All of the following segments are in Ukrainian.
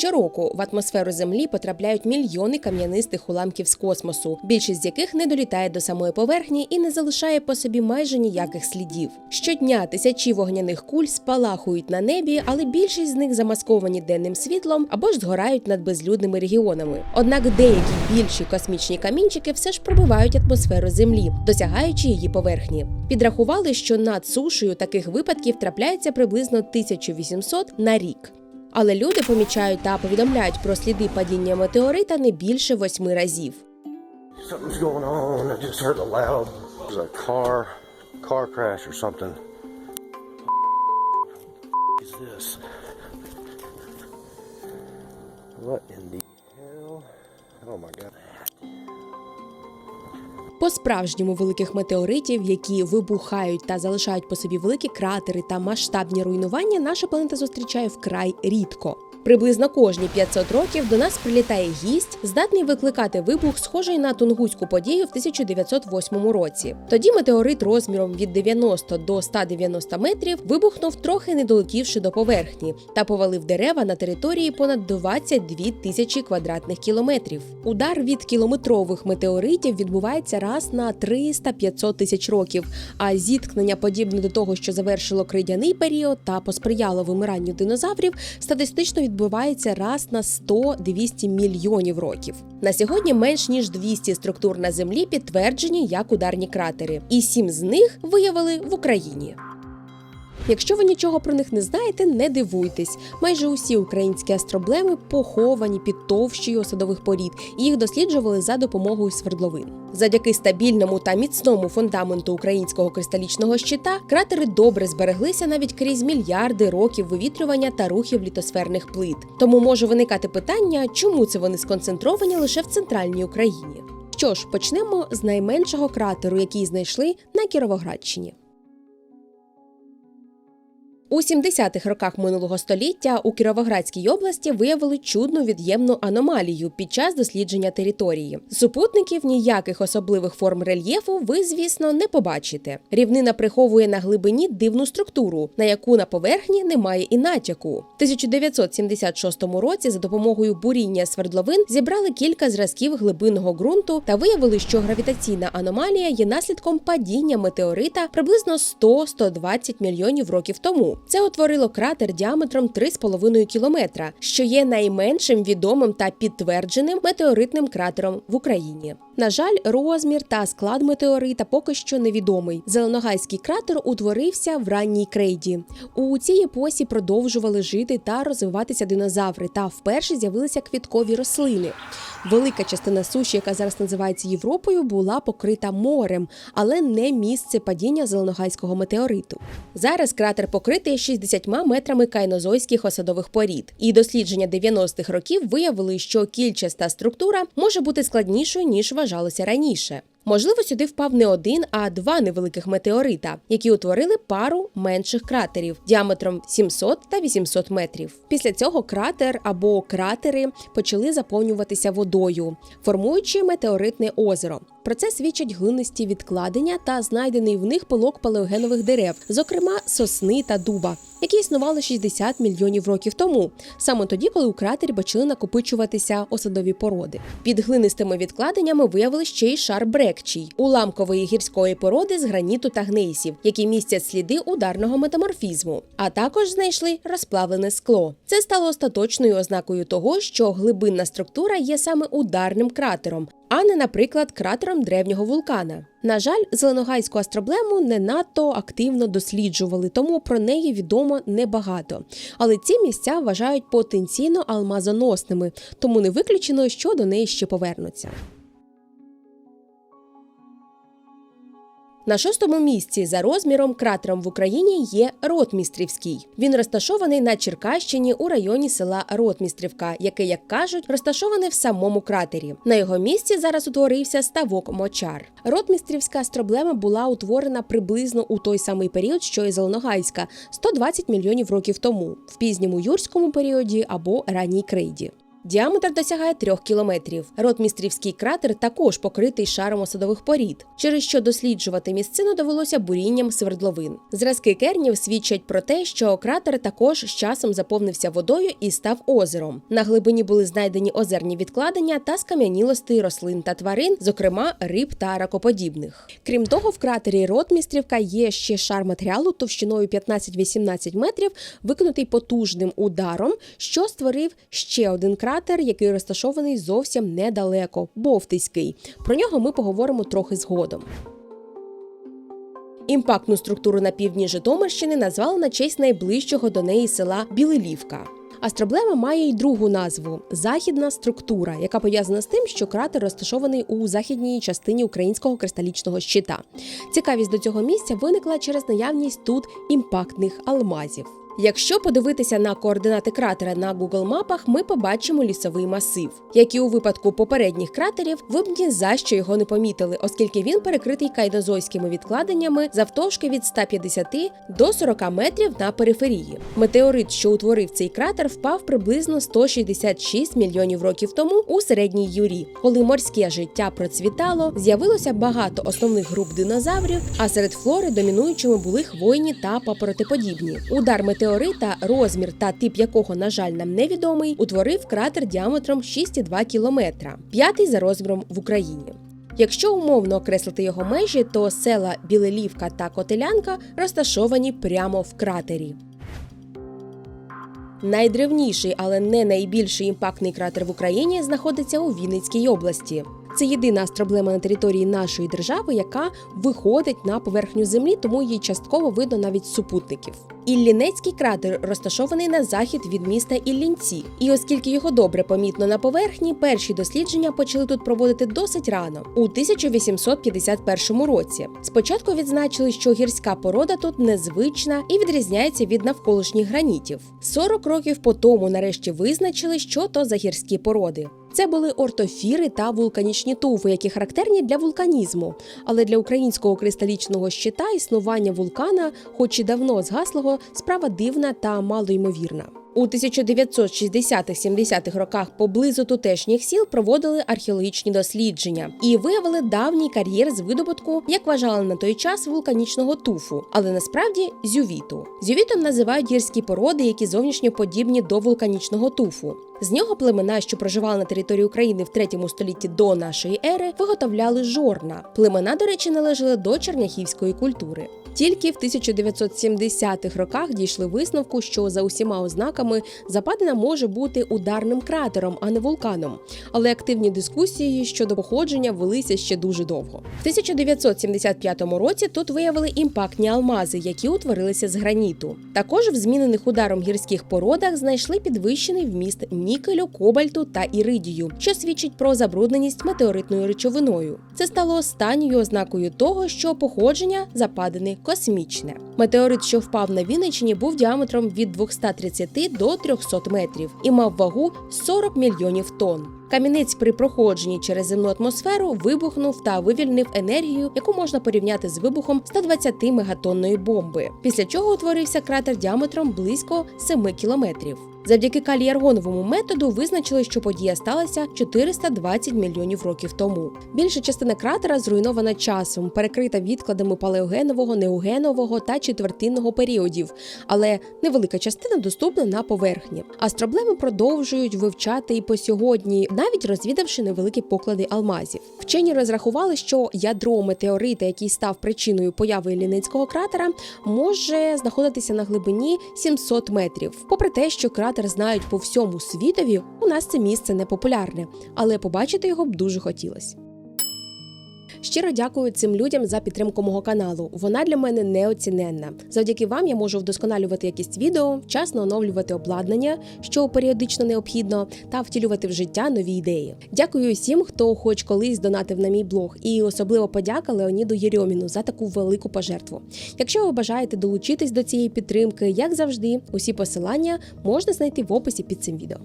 Щороку в атмосферу Землі потрапляють мільйони кам'янистих уламків з космосу, більшість з яких не долітає до самої поверхні і не залишає по собі майже ніяких слідів. Щодня тисячі вогняних куль спалахують на небі, але більшість з них замасковані денним світлом або ж згорають над безлюдними регіонами. Однак деякі більші космічні камінчики все ж пробивають атмосферу Землі, досягаючи її поверхні. Підрахували, що над сушею таких випадків трапляється приблизно 1800 на рік. Але люди помічають та повідомляють про сліди падіння метеорита не більше восьми разів. What in the hell? Oh my god. По справжньому великих метеоритів, які вибухають та залишають по собі великі кратери та масштабні руйнування, наша планета зустрічає вкрай рідко. Приблизно кожні 500 років до нас прилітає гість, здатний викликати вибух, схожий на тунгуську подію в 1908 році. Тоді метеорит розміром від 90 до 190 метрів вибухнув трохи не долетівши до поверхні та повалив дерева на території понад 22 тисячі квадратних кілометрів. Удар від кілометрових метеоритів відбувається раз на 300-500 тисяч років, а зіткнення, подібне до того, що завершило кридяний період та посприяло вимиранню динозаврів, статистично відбувається раз на 100-200 мільйонів років. На сьогодні менш ніж 200 структур на землі підтверджені як ударні кратери, і сім з них виявили в Україні. Якщо ви нічого про них не знаєте, не дивуйтесь. Майже усі українські астроблеми поховані під товщею осадових порід, і їх досліджували за допомогою свердловин. Завдяки стабільному та міцному фундаменту українського кристалічного щита кратери добре збереглися навіть крізь мільярди років вивітрювання та рухів літосферних плит. Тому може виникати питання, чому це вони сконцентровані лише в центральній Україні. Що ж, почнемо з найменшого кратеру, який знайшли на Кіровоградщині. У 70-х роках минулого століття у Кіровоградській області виявили чудну від'ємну аномалію під час дослідження території. Супутників ніяких особливих форм рельєфу ви, звісно, не побачите. Рівнина приховує на глибині дивну структуру, на яку на поверхні немає і натяку. У 1976 році за допомогою буріння свердловин зібрали кілька зразків глибинного ґрунту та виявили, що гравітаційна аномалія є наслідком падіння метеорита приблизно 100-120 мільйонів років тому. Це утворило кратер діаметром 3,5 кілометра, що є найменшим відомим та підтвердженим метеоритним кратером в Україні. На жаль, розмір та склад метеорита поки що невідомий. Зеленогайський кратер утворився в ранній крейді. У цій епосі продовжували жити та розвиватися динозаври, та вперше з'явилися квіткові рослини. Велика частина суші, яка зараз називається Європою, була покрита морем, але не місце падіння зеленогайського метеориту. Зараз кратер покритий 60 метрами кайнозойських осадових порід, і дослідження 90-х років виявили, що кільчаста структура може бути складнішою ніж вважалося раніше. Можливо, сюди впав не один, а два невеликих метеорита, які утворили пару менших кратерів діаметром 700 та 800 метрів. Після цього кратер або кратери почали заповнюватися водою, формуючи метеоритне озеро. Про це свідчать глинисті відкладення та знайдений в них пилок палеогенових дерев, зокрема сосни та дуба, які існували 60 мільйонів років тому, саме тоді, коли у кратері почали накопичуватися осадові породи. Під глинистими відкладеннями виявили ще й шар брекчій, уламкової гірської породи з граніту та гнейсів, які містять сліди ударного метаморфізму. А також знайшли розплавлене скло. Це стало остаточною ознакою того, що глибинна структура є саме ударним кратером, а не, наприклад, кратером древнього вулкана. На жаль, зеленогайську астроблему не надто активно досліджували, тому про неї відомо небагато. Але ці місця вважають потенційно алмазоносними, тому не виключено, що до неї ще повернуться. На шостому місці за розміром кратером в Україні є Ротмістрівський. Він розташований на Черкащині у районі села Ротмістрівка, яке, як кажуть, розташоване в самому кратері. На його місці зараз утворився ставок Мочар. Ротмістрівська астроблема була утворена приблизно у той самий період, що і Зеленогайська 120 мільйонів років тому, в пізньому юрському періоді або ранній крейді. Діаметр досягає 3 кілометрів. Ротмістрівський кратер також покритий шаром осадових порід, через що досліджувати місцину довелося бурінням свердловин. Зразки кернів свідчать про те, що кратер також з часом заповнився водою і став озером. На глибині були знайдені озерні відкладення та скам'янілості рослин та тварин, зокрема риб та ракоподібних. Крім того, в кратері Ротмістрівка є ще шар матеріалу товщиною 15-18 метрів, викинутий потужним ударом, що створив ще один кратер, який розташований зовсім недалеко Бовтиський. Про нього ми поговоримо трохи згодом. Імпактну структуру на півдні Житомирщини назвали на честь найближчого до неї села Білилівка. Астроблема має й другу назву західна структура, яка пов'язана з тим, що кратер розташований у західній частині українського кристалічного щита. Цікавість до цього місця виникла через наявність тут імпактних алмазів. Якщо подивитися на координати кратера на Google мапах, ми побачимо лісовий масив. Як і у випадку попередніх кратерів, ви б ні за що його не помітили, оскільки він перекритий кайнозойськими відкладеннями завтовшки від 150 до 40 метрів на периферії. Метеорит, що утворив цей кратер, впав приблизно 166 мільйонів років тому у середній юрі, коли морське життя процвітало, з'явилося багато основних груп динозаврів, а серед флори домінуючими були хвойні та папоротиподібні. Удар метеорита, розмір та тип якого, на жаль, нам невідомий, утворив кратер діаметром 6,2 кілометра, п'ятий за розміром в Україні. Якщо умовно окреслити його межі, то села Білелівка та Котелянка розташовані прямо в кратері. Найдревніший, але не найбільший імпактний кратер в Україні знаходиться у Вінницькій області. Це єдина астроблема на території нашої держави, яка виходить на поверхню землі, тому її частково видно навіть супутників. Іллінецький кратер розташований на захід від міста Іллінці, і оскільки його добре помітно на поверхні, перші дослідження почали тут проводити досить рано, у 1851 році. Спочатку відзначили, що гірська порода тут незвична і відрізняється від навколишніх гранітів. 40 років по тому нарешті визначили, що то за гірські породи. Це були ортофіри та вулканічні туфи, які характерні для вулканізму. Але для українського кристалічного щита існування вулкана, хоч і давно згаслого, справа дивна та малоймовірна. У 1960-70-х роках поблизу тутешніх сіл проводили археологічні дослідження і виявили давній кар'єр з видобутку, як вважали на той час, вулканічного туфу, але насправді зювіту. Зювітом називають гірські породи, які зовнішньо подібні до вулканічного туфу. З нього племена, що проживали на території України в 3 столітті до нашої ери, виготовляли жорна. Племена, до речі, належали до черняхівської культури. Тільки в 1970-х роках дійшли висновку, що за усіма ознаками Западина може бути ударним кратером, а не вулканом. Але активні дискусії щодо походження велися ще дуже довго. В 1975 році тут виявили імпактні алмази, які утворилися з граніту. Також в змінених ударом гірських породах знайшли підвищений вміст нікелю, кобальту та іридію, що свідчить про забрудненість метеоритною речовиною. Це стало останньою ознакою того, що походження западини космічне. Метеорит, що впав на Вінниччині, був діаметром від 230 до 300 метрів і мав вагу 40 мільйонів тонн. Камінець при проходженні через земну атмосферу вибухнув та вивільнив енергію, яку можна порівняти з вибухом 120 мегатонної бомби. Після чого утворився кратер діаметром близько 7 кілометрів. Завдяки каліаргоновому методу визначили, що подія сталася 420 мільйонів років тому. Більша частина кратера зруйнована часом, перекрита відкладами палеогенового, неогенового та четвертинного періодів, але невелика частина доступна на поверхні. Астроблеми продовжують вивчати і по сьогодні, навіть розвідавши невеликі поклади алмазів. Вчені розрахували, що ядро метеорита, який став причиною появи Лінецького кратера, може знаходитися на глибині 700 метрів. Попри те, що кратер знають по всьому світові, у нас це місце не популярне, але побачити його б дуже хотілося. Щиро дякую цим людям за підтримку мого каналу. Вона для мене неоціненна. Завдяки вам я можу вдосконалювати якість відео, вчасно оновлювати обладнання, що періодично необхідно, та втілювати в життя нові ідеї. Дякую всім, хто хоч колись донатив на мій блог, і особливо подяка Леоніду Єрьоміну за таку велику пожертву. Якщо ви бажаєте долучитись до цієї підтримки, як завжди, усі посилання можна знайти в описі під цим відео.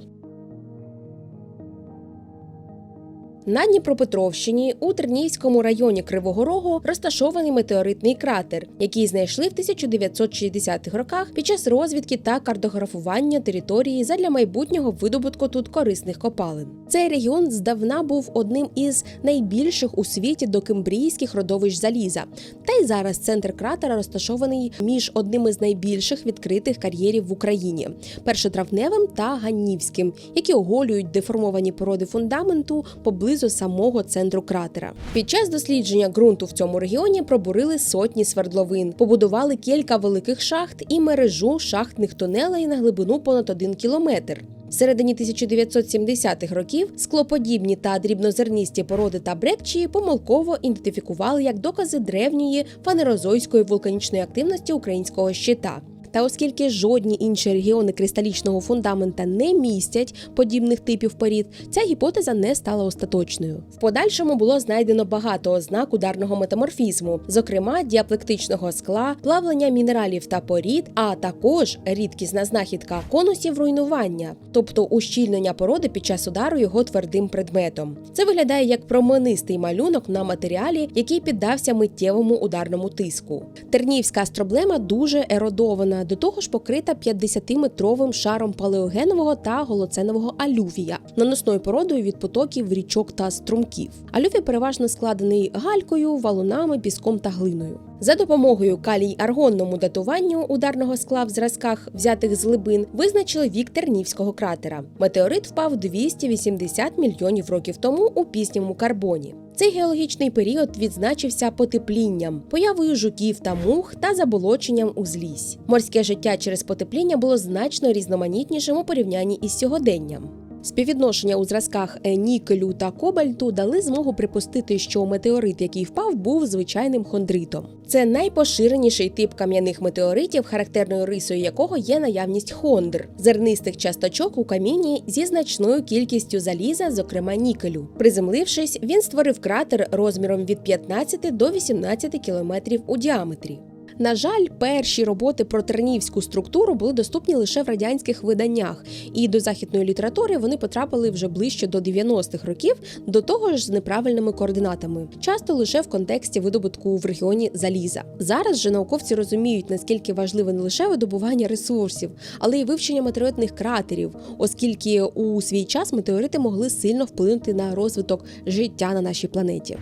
На Дніпропетровщині у Тернівському районі Кривого Рогу розташований метеоритний кратер, який знайшли в 1960-х роках під час розвідки та картографування території задля майбутнього видобутку тут корисних копалин. Цей регіон здавна був одним із найбільших у світі докембрійських родовищ заліза. Та й зараз центр кратера розташований між одним із найбільших відкритих кар'єрів в Україні першотравневим та ганнівським, які оголюють деформовані породи фундаменту поблизу самого центру кратера. Під час дослідження ґрунту в цьому регіоні пробурили сотні свердловин, побудували кілька великих шахт і мережу шахтних тунелей на глибину понад один кілометр. Середині 1970-х років склоподібні та дрібнозерністі породи та брекчії помилково ідентифікували як докази древньої фанерозойської вулканічної активності українського щита. Та оскільки жодні інші регіони кристалічного фундамента не містять подібних типів порід, ця гіпотеза не стала остаточною. В подальшому було знайдено багато ознак ударного метаморфізму, зокрема діаплектичного скла, плавлення мінералів та порід, а також рідкісна знахідка конусів руйнування, тобто ущільнення породи під час удару його твердим предметом. Це виглядає як променистий малюнок на матеріалі, який піддався миттєвому ударному тиску. Тернівська астроблема дуже еродована, до того ж покрита 50-метровим шаром палеогенового та голоценового алювія, наносною породою від потоків річок та струмків. Алювій переважно складений галькою, валунами, піском та глиною. За допомогою калій-аргонному датуванню ударного скла в зразках, взятих з глибин, визначили вік Тернівського кратера. Метеорит впав 280 мільйонів років тому у пізньому карбоні. Цей геологічний період відзначився потеплінням, появою жуків та мух та заболоченням узлісь. Морське життя через потепління було значно різноманітнішим у порівнянні із сьогоденням. Співвідношення у зразках е, нікелю та кобальту дали змогу припустити, що метеорит, який впав, був звичайним хондритом. Це найпоширеніший тип кам'яних метеоритів, характерною рисою якого є наявність хондр зернистих часточок у камінні зі значною кількістю заліза, зокрема нікелю. Приземлившись, він створив кратер розміром від 15 до 18 кілометрів у діаметрі. На жаль, перші роботи про тернівську структуру були доступні лише в радянських виданнях, і до західної літератури вони потрапили вже ближче до 90-х років, до того ж з неправильними координатами, часто лише в контексті видобутку в регіоні заліза. Зараз же науковці розуміють, наскільки важливе не лише видобування ресурсів, але й вивчення метеоритних кратерів, оскільки у свій час метеорити могли сильно вплинути на розвиток життя на нашій планеті.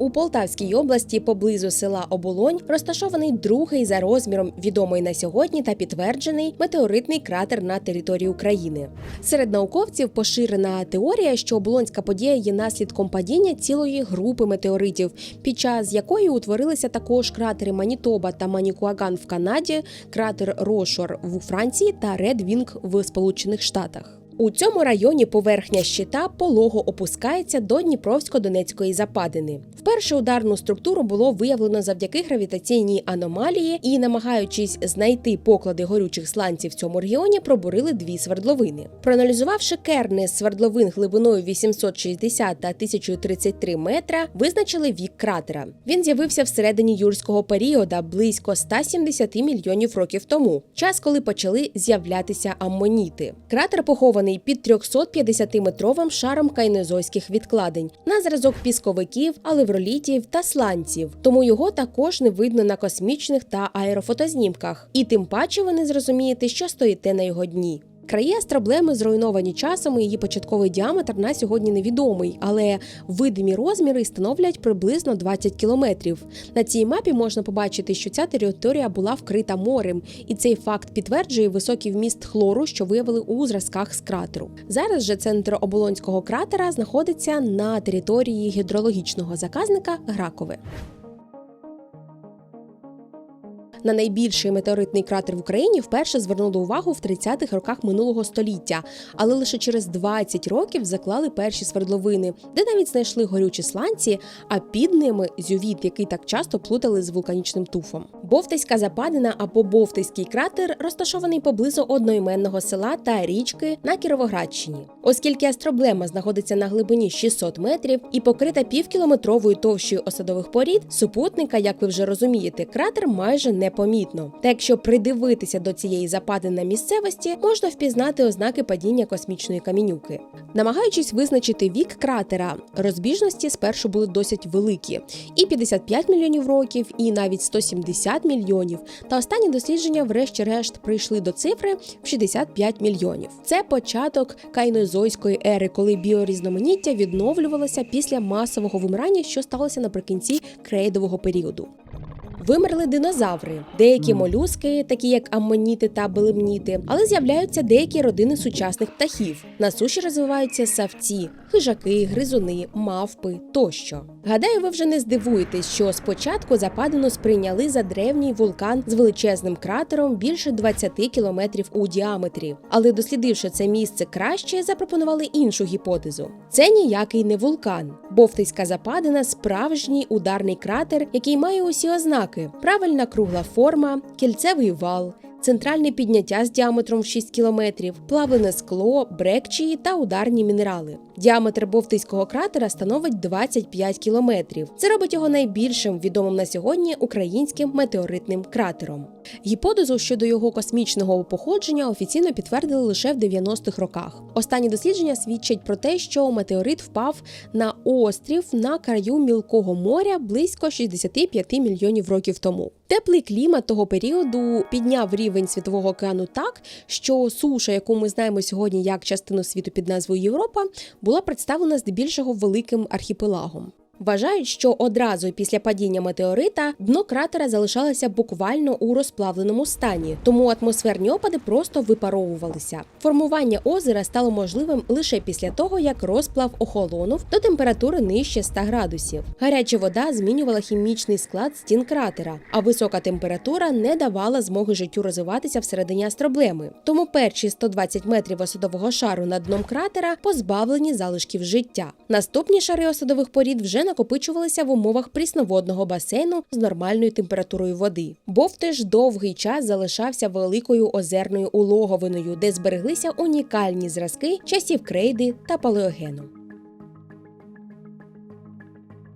У Полтавській області поблизу села Оболонь розташований другий за розміром відомий на сьогодні та підтверджений метеоритний кратер на території України. Серед науковців поширена теорія, що оболонська подія є наслідком падіння цілої групи метеоритів, під час якої утворилися також кратери Манітоба та Манікуаган в Канаді, кратер Рошор в Франції та Ред Вінг в Сполучених Штатах. У цьому районі поверхня щита полого опускається до Дніпровсько-Донецької западини. Вперше ударну структуру було виявлено завдяки гравітаційній аномалії і, намагаючись знайти поклади горючих сланців в цьому регіоні, пробурили дві свердловини. Проаналізувавши керни свердловин глибиною 860 та 1033 метра, визначили вік кратера. Він з'явився всередині юрського періода близько 170 мільйонів років тому, час, коли почали з'являтися аммоніти. Кратер похований під 350-метровим шаром кайнезойських відкладень на зразок пісковиків, алевролітів та сланців, тому його також не видно на космічних та аерофотознімках. І тим паче ви не зрозумієте, що стоїте на його дні. Краї астроблеми зруйновані часом, і її початковий діаметр на сьогодні невідомий, але видимі розміри становлять приблизно 20 кілометрів. На цій мапі можна побачити, що ця територія була вкрита морем, і цей факт підтверджує високий вміст хлору, що виявили у зразках з кратеру. Зараз же центр оболонського кратера знаходиться на території гідрологічного заказника Гракове. На найбільший метеоритний кратер в Україні вперше звернули увагу в 30-х роках минулого століття, але лише через 20 років заклали перші свердловини, де навіть знайшли горючі сланці, а під ними зювіт, який так часто плутали з вулканічним туфом. Бовтиська западина або Бовтиський кратер розташований поблизу одноіменного села та річки на Кіровоградщині. Оскільки астроблема знаходиться на глибині 600 метрів і покрита півкілометровою товщою осадових порід, супутника, як ви вже розумієте, кратер майже не непомітно. Та якщо придивитися до цієї западини на місцевості, можна впізнати ознаки падіння космічної камінюки. Намагаючись визначити вік кратера, розбіжності спершу були досить великі: і 55 мільйонів років, і навіть 170 мільйонів. Та останні дослідження, врешті-решт, прийшли до цифри в 65 мільйонів. Це початок кайнозойської ери, коли біорізноманіття відновлювалося після масового вимирання, що сталося наприкінці крейдового періоду. Вимерли динозаври, деякі молюски, такі як аммоніти та белемніти, але з'являються деякі родини сучасних птахів. На суші розвиваються савці, хижаки, гризуни, мавпи тощо. Гадаю, ви вже не здивуєтесь, що спочатку западину сприйняли за древній вулкан з величезним кратером більше 20 кілометрів у діаметрі. Але дослідивши це місце краще, запропонували іншу гіпотезу. Це ніякий не вулкан. Бовтиська западина справжній ударний кратер, який має усі ознаки: правильна кругла форма, кільцевий вал. Центральне підняття з діаметром в 6 кілометрів, плавлене скло, брекчії та ударні мінерали. Діаметр Бовтиського кратера становить 25 кілометрів. Це робить його найбільшим відомим на сьогодні українським метеоритним кратером. Гіпотезу щодо його космічного походження офіційно підтвердили лише в 90-х роках. Останні дослідження свідчать про те, що метеорит впав на острів на краю мілкого моря близько 65 мільйонів років тому. Теплий клімат того періоду підняв рівень світового океану так, що суша, яку ми знаємо сьогодні як частину світу під назвою Європа, була представлена здебільшого великим архіпелагом. Вважають, що одразу після падіння метеорита дно кратера залишалося буквально у розплавленому стані, тому атмосферні опади просто випаровувалися. Формування озера стало можливим лише після того, як розплав охолонув до температури нижче 100 градусів. Гаряча вода змінювала хімічний склад стін кратера, а висока температура не давала змоги життю розвиватися всередині астроблеми. Тому перші 120 метрів осадового шару над дном кратера позбавлені залишків життя. Наступні шари осадових порід вже накопичувалися в умовах прісноводного басейну з нормальною температурою води. Бов теж довгий час залишався великою озерною улоговиною, де збереглися унікальні зразки часів крейди та палеогену.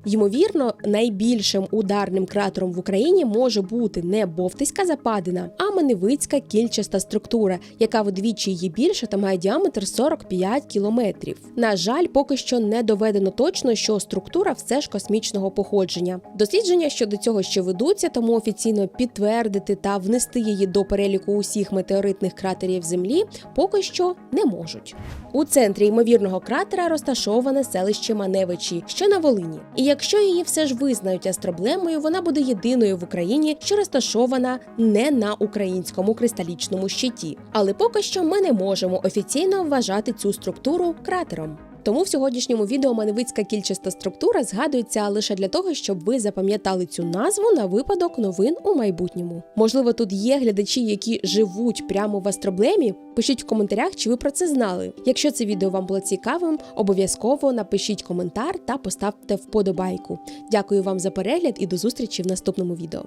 Ймовірно, найбільшим ударним кратером в Україні може бути не Бовтиська западина, а Маневицька кільчаста структура, яка вдвічі її більша та має діаметр 45 кілометрів. На жаль, поки що не доведено точно, що структура все ж космічного походження. Дослідження щодо цього ще ведуться, тому офіційно підтвердити та внести її до переліку усіх метеоритних кратерів Землі поки що не можуть. У центрі ймовірного кратера розташоване селище Маневичі, що на Волині. І якщо її все ж визнають астроблемою, вона буде єдиною в Україні, що розташована не на українському кристалічному щиті. Але поки що ми не можемо офіційно вважати цю структуру кратером. Тому в сьогоднішньому відео маневицька кільчаста структура згадується лише для того, щоб ви запам'ятали цю назву на випадок новин у майбутньому. Можливо, тут є глядачі, які живуть прямо в астроблемі. Пишіть в коментарях, чи ви про це знали. Якщо це відео вам було цікавим, обов'язково напишіть коментар та поставте вподобайку. Дякую вам за перегляд і до зустрічі в наступному відео.